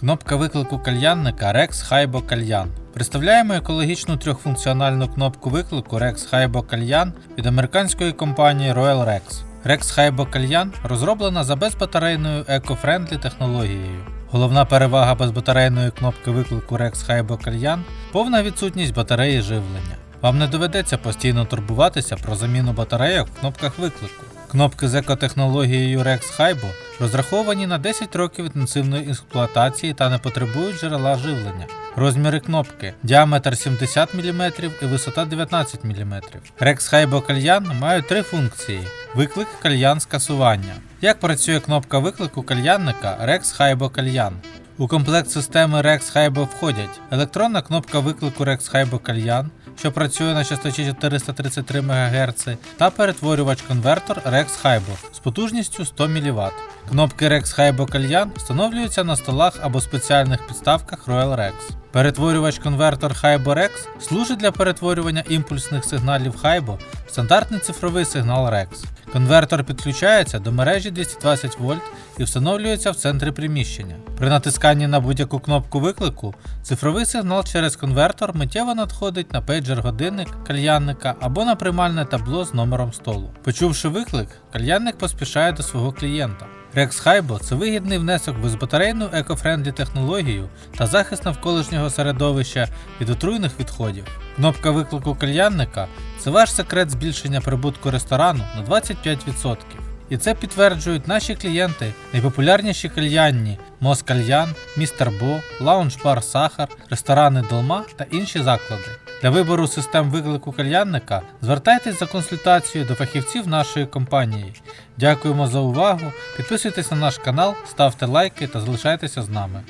Кнопка виклику кальянника Rex Hybo Кальян. Представляємо екологічну трьохфункціональну кнопку виклику Rex Hybo Кальян від американської компанії Royal Rex. Rex Hybo Кальян розроблена за безбатарейною еко-френдлі технологією. Головна перевага безбатарейної кнопки виклику Rex Hybo Кальян повна відсутність батареї живлення. Вам не доведеться постійно турбуватися про заміну батарейок в кнопках виклику. Кнопки з екотехнологією Rex Hybo розраховані на 10 років інтенсивної експлуатації та не потребують джерела живлення. Розміри кнопки діаметр 70 мм і висота 19 мм. Rex Hybo кальян мають три функції: виклик, кальян, скасування. Як працює кнопка виклику кальянника Rex Hybo кальян? У комплект системи Rex Hybo входять електронна кнопка виклику Rex Hybo кальян, що працює на частоті 433 МГц, та перетворювач-конвертор Rex Hybo з потужністю 100 мВт. Кнопки Rex Hybo кальян встановлюються на столах або спеціальних підставках Royal Rex. Перетворювач-конвертор Hybo Rex служить для перетворювання імпульсних сигналів Hybo в стандартний цифровий сигнал Rex. Конвертор підключається до мережі 220 вольт і встановлюється в центрі приміщення. При натисканні на будь-яку кнопку виклику цифровий сигнал через конвертор миттєво надходить на пейджер годинник кальянника або на приймальне табло з номером столу. Почувши виклик, кальянник поспішає до свого клієнта. Rex Hybo – це вигідний внесок в безбатарейну еко-френдлі технологію та захист навколишнього середовища від отруйних відходів. Кнопка виклику кальянника це ваш секрет збільшення прибутку ресторану на 25%. І це підтверджують наші клієнти, найпопулярніші кальянні Мос Кальян, Містер Бо, Лаунж Бар Сахар, ресторани Долма та інші заклади. Для вибору систем виклику кальянника звертайтесь за консультацією до фахівців нашої компанії. Дякуємо за увагу. Підписуйтесь на наш канал, ставте лайки та залишайтеся з нами.